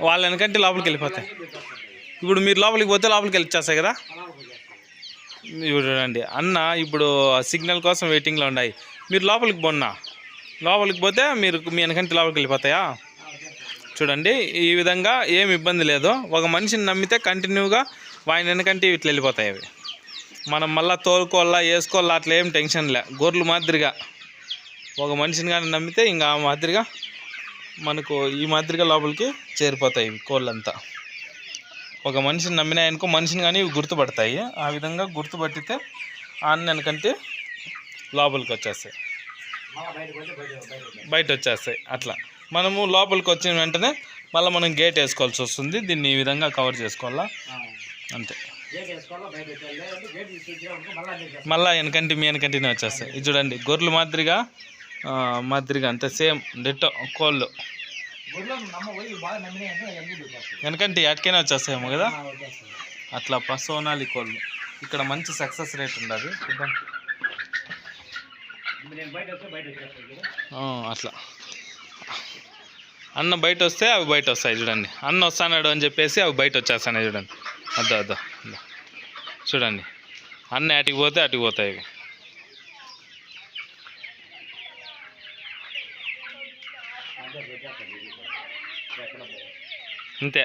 వాళ్ళ వెనకంటే లోపలికి వెళ్ళిపోతాయి. ఇప్పుడు మీరు లోపలికి పోతే లోపలికి వెళ్ళిచ్చేస్తాయి కదా? చూడండి. అన్న ఇప్పుడు సిగ్నల్ కోసం వెయిటింగ్లో ఉన్నాయి. మీరు లోపలికి పోన్నా? లోపలికి పోతే మీరు మీ వెనకంటే లోపలికి వెళ్ళిపోతాయా? చూడండి. ఈ విధంగా ఏమి ఇబ్బంది లేదు. ఒక మనిషిని నమ్మితే కంటిన్యూగా ఆయన వెనకంటే ఇట్లా వెళ్ళిపోతాయి అవి. మనం మళ్ళీ తోలుకోవాలా వేసుకోవాలా అట్లా ఏం టెన్షన్ లే. గొర్రెలు మాదిరిగా. ఒక మనిషిని కానీ నమ్మితే ఇంకా ఆ మాదిరిగా మనకు ఈ మాదిరిగా లోపలికి చేరిపోతాయి కోళ్ళంతా. ఒక మనిషిని నమ్మినాయనుకో మనిషిని కానీ ఇవి గుర్తుపడతాయి. ఆ విధంగా గుర్తుపట్టితే ఆన్న వెనకంటే లోపలికి వచ్చేస్తాయి. బయట వచ్చేస్తాయి. బయట వచ్చేస్తాయి అట్లా. మనము లోపలికి వచ్చిన వెంటనే మళ్ళీ మనం గేట్ వేసుకోవాల్సి వస్తుంది. దీన్ని ఈ విధంగా కవర్ చేసుకోవాలా? అంతే. మళ్ళీ వెనకంటి మీ వెనకంటినే వచ్చేస్తాయి. ఇది చూడండి గొర్రెలు మాదిరిగా మాదిరిగా అంతే. సేమ్ డిట్టో కోళ్ళు. వెనకంటి ఎటుకైనా వచ్చేస్తాయేమో కదా? అట్లా సోనాలి కోళ్ళు ఇక్కడ మంచి సక్సెస్ రేట్ ఉండదు చూద్దాం. అట్లా. అన్న బయట వస్తే అవి బయట వస్తాయి చూడండి. అన్న వస్తాడు అని చెప్పేసి అవి బయట వచ్చేస్తాయి చూడండి. అద్దో అద్దో అద్దో. చూడండి. అన్న అటుకి పోతే అటుకి పోతాయి ఇవి. అంతే.